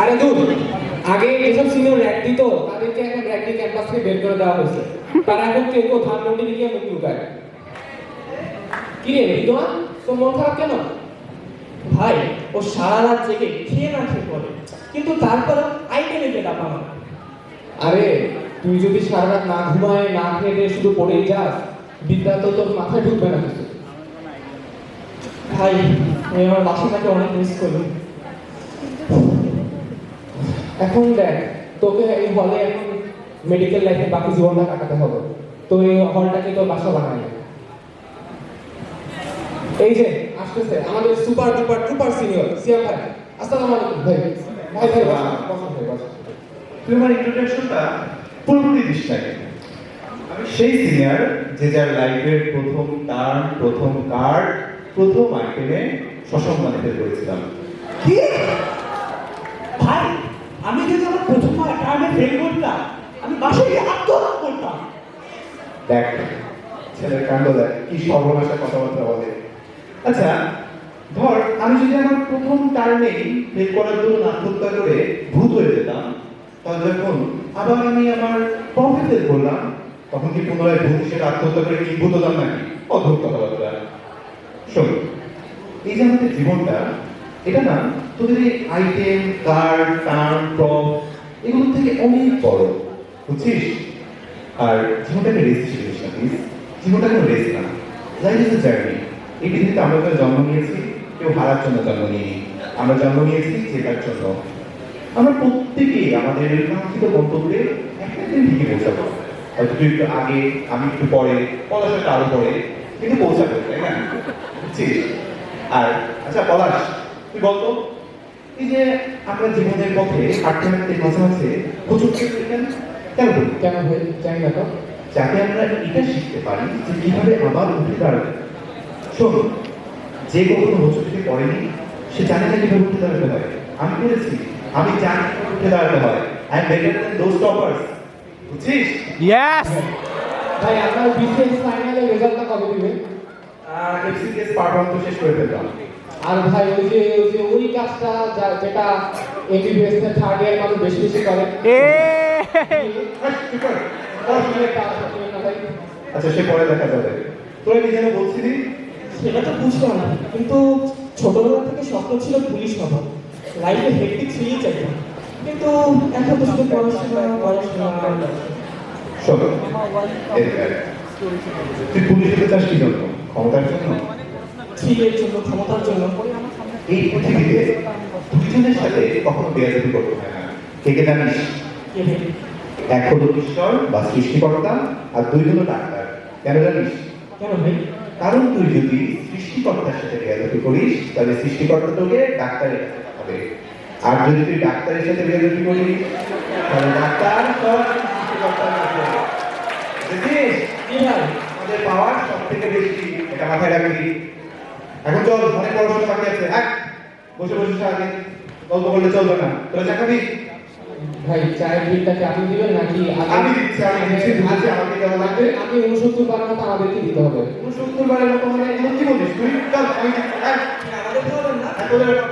আরে দূর, আগে এসব সিনিয়র র্যাক দিত, তাদেরকে এখন র্যাক দিয়ে ক্যাম্পাস থেকে বের করে দেওয়া হয়েছে। তারা এখন কেউ কেউ কি রে মন খারাপ কেন? ভাই, ও সারা রাত জেগে খেয়ে না খেয়ে পড়ে। কিন্তু তারপর আইটেমে গেলাম আমার। আরে, তুই যদি সারা রাত না ঘুমায়, না খেয়ে শুধু পড়েই যাস, বিদ্যা তো তোর মাথায় ঢুকবে না কিছু। ভাই, আমি আমার বাসাটাকে অনেক মিস করি। এখন দেখ, তোকে এই হলে এখন মেডিকেল লাইফে বাকি জীবনটা কাটাতে হবে। তো এই হলটাকে তোর বাসা বানায় এই যে, আসতেছে, আমাদের সুপার ডুপার টুপার সিনিয়র সিয়াম ভাই। আসসালামু আলাইকুম, ভাই। ভাই ভাই তুমি আমার ইন্ট্রোডাকশনটা পুরোপুরি দিস আমি সেই সিনিয়র যে যার লাইফের প্রথম টার্ন, প্রথম কার্ড প্রথম আইটেমে সসম্মানিত করেছিলাম। কি? ভাই, আমি যদি আমার প্রথম টার্মে ফেল করতাম, আমি বাসায় গিয়ে আত্মহত্যা করতাম। দেখ, ছেলের কাণ্ড দেখ, কি সর্বনাশা কথাবার্তা বলে। আচ্ছা ধর, আমি যদি আমার প্রথম টার্মেই ফেল করার জন্য আত্মহত্যা করে ভূত হয়ে যেতাম, তাহলে যখন আবার আমি আমার প্রফেসর করলাম, তখন কি পুনরায় ভূত হিসেবে আত্মহত্যা করে কি ভূত হতাম নাকি? অদ্ভুত কথাবার্তা। শোন, এই যে আমাদের জীবনটা, এটা না তোদের এই আইটেম কার্ড টার্ম প্রপ এগুলো থেকে অনেক বড়, বুঝছিস? আর জীবনটাকে রেস্ট ছিল না প্লিজ জীবনটা কোনো রেস্ট না। লাইফ ইজ জার্নি এই পৃথিবীতে আমরা কেউ জন্ম নিয়েছি, কেউ হারার জন্য জন্ম নিইনি। আমরা জন্ম নিয়েছি জেতার জন্য। আমরা প্রত্যেকেই আমাদের কাঙ্ক্ষিত গন্তব্যে একটা দিন ঠিকই পৌঁছাবো হয়তো তুই একটু আগে, আমি একটু পরে পলাশটা আরও পরে কিন্তু পৌঁছাবে তাই না? বুঝছিস আর আচ্ছা পলাশ তুই বলতো এই যে আমরা জীবনের পথে হাঁটতে মাঝে মাঝে প্রচুর কেন কেন? কেন ভাই জানি না তো। যাতে আমরা এটা শিখতে পারি যে কীভাবে আবার উঠে দাঁড়াবে শোন যে কখনো হোঁচট থেকে পড়েনি সে জানে না কীভাবে উঠে দাঁড়াতে হয়। আমি করেছি আমি জানি উঠে দাঁড়াতে হয়। I am better than those toppers বুঝছিস? Yes! ভাই আপনার বিসিএস ফাইনালের রেজাল্টটা কবে দিবেন? এফসিকেস পার্ট ওয়ান তো শেষ করে ফেললাম আর ভাই ওই যে ওই যে ওই কাজটা যা- যেটা এমবিবিএস এর থার্ড ইয়ার মানুষ বেশি বেশি করে? আচ্ছা সে পরে দেখা যাবে। তোরা কি যেন বলছিলি সেটা তো বুঝলাম না কিন্তু ছোটবেলা থেকে স্বপ্ন ছিল পুলিশ হওয়া লাইফে হেক্টিক ছিলই চাইতাম। কিন্তু এখন তো শুধু পড়াশোনা পড়াশোনা শোনো তুই পুলিশ হতে চাস কি জন্য? ক্ষমতার জন্য? ছিলের জন্য ক্ষমতার জন্য। এই পৃথিবীতে দুজনের সাথে কখনো বেয়াদবি করতে হয় না। কে কে জানিস? এক হলো ঈশ্বর বা সৃষ্টিকর্তা আর দুই হলো ডাক্তার। কেন জানিস? কেন ভাই? কারণ তুই যদি সৃষ্টিকর্তার সাথে বেয়াদবি করিস তাহলে সৃষ্টিকর্তা তোকে ডাক্তারের কাছে পাঠাবে। আর যদি তুই ডাক্তারের সাথে বেয়াদবি করিস তাহলে ডাক্তার তোর সৃষ্টিকর্তার কাছে বুঝেছিস কি ভাই আমাদের পাওয়ার সব থেকে বেশি এটা মাথায় রাখবি। এখন চল অনেক পড়াশোনা বাকি আছে। হ্যাঁ বসে বসে সারাদিন গল্প করলে চলবে না। তোরা চা খাবি? ভাই চায়ের বিলটাকে আপনি দিবেন নাকি আমি দিচ্ছি, আমি দিচ্ছি, দিচ্ছি, আমাকে দেওয়া লাগবে। আপনি উনসত্তর বার মতো আমাদেরকে দিতে হবে। উনসত্তর বারের মতো মানে এমন কি বলিস তুই? চল আমি দিচ্ছি, আমাদের না।